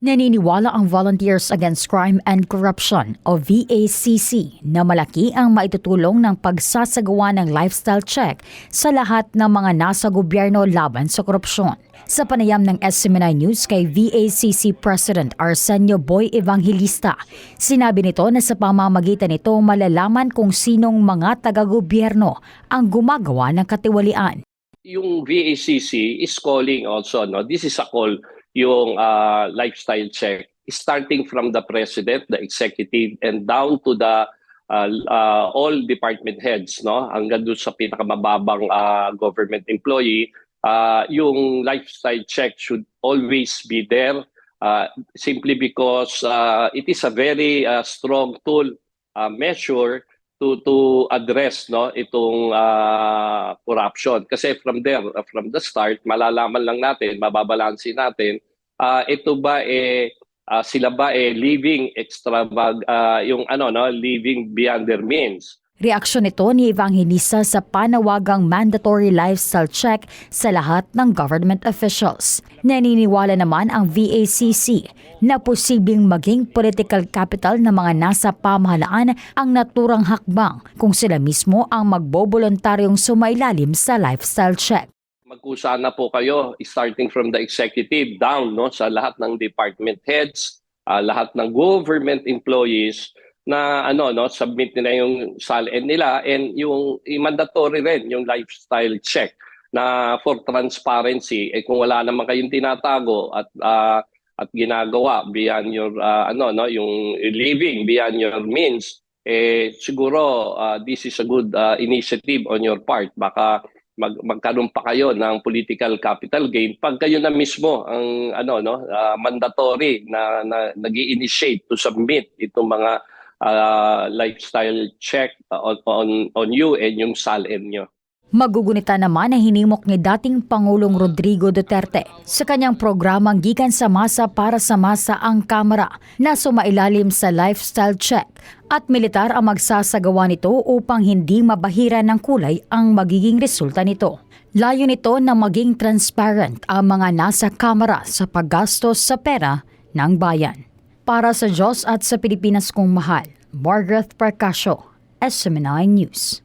Naniniwala ang Volunteers Against Crime and Corruption o VACC na malaki ang maitutulong ng pagsasagawa ng lifestyle check sa lahat ng mga nasa gobyerno laban sa korupsyon. Sa panayam ng SMNI News kay VACC President Arsenio Boy Evangelista, sinabi nito na sa pamamagitan nito malalaman kung sinong mga taga-gobyerno ang gumagawa ng katiwalian. yung VACC is calling also, no? This is a call, yung uh, lifestyle check, starting from the president, the executive, and down to the uh, uh, all department heads, no? Hanggang doon sa pinakamababang uh, government employee, uh, yung lifestyle check should always be there uh, simply because uh, it is a very uh, strong tool uh, measure to to address no itong uh, corruption. Kasi from there from the start malalaman lang natin mababalansin natin uh, ito ba eh uh, sila ba eh living extravag uh, yung ano no living beyond their means Reaksyon nito ni Evangelista sa panawagang mandatory lifestyle check sa lahat ng government officials. Naniniwala naman ang VACC na posibleng maging political capital ng mga nasa pamahalaan ang naturang hakbang kung sila mismo ang magbobolontaryong sumailalim sa lifestyle check. magkusa na po kayo starting from the executive down no sa lahat ng department heads uh, lahat ng government employees na ano no submit nila yung SALN nila and yung i- mandatory rin yung lifestyle check na for transparency. Eh kung wala naman kayong tinatago at ah, at ginagawa beyond your ah, ano no yung living beyond your means eh siguro ah, this is a good ah, initiative on your part. Baka mag magkaroon pa kayo ng political capital gain pag kayo na mismo ang ano no ah, mandatory na, na nag-initiate to submit itong mga ah, lifestyle check on, on on you and yung SALN nyo. Magugunita naman na hinimok ni dating Pangulong Rodrigo Duterte sa kanyang programang Gikan sa Masa para sa Masa ang Kamara na sumailalim sa lifestyle check at militar ang magsasagawa nito upang hindi mabahira ng kulay ang magiging resulta nito. Layo nito na maging transparent ang mga nasa Kamara sa paggastos sa pera ng bayan. Para sa Diyos at sa Pilipinas kong mahal, Margaret Percasio, SMNI News.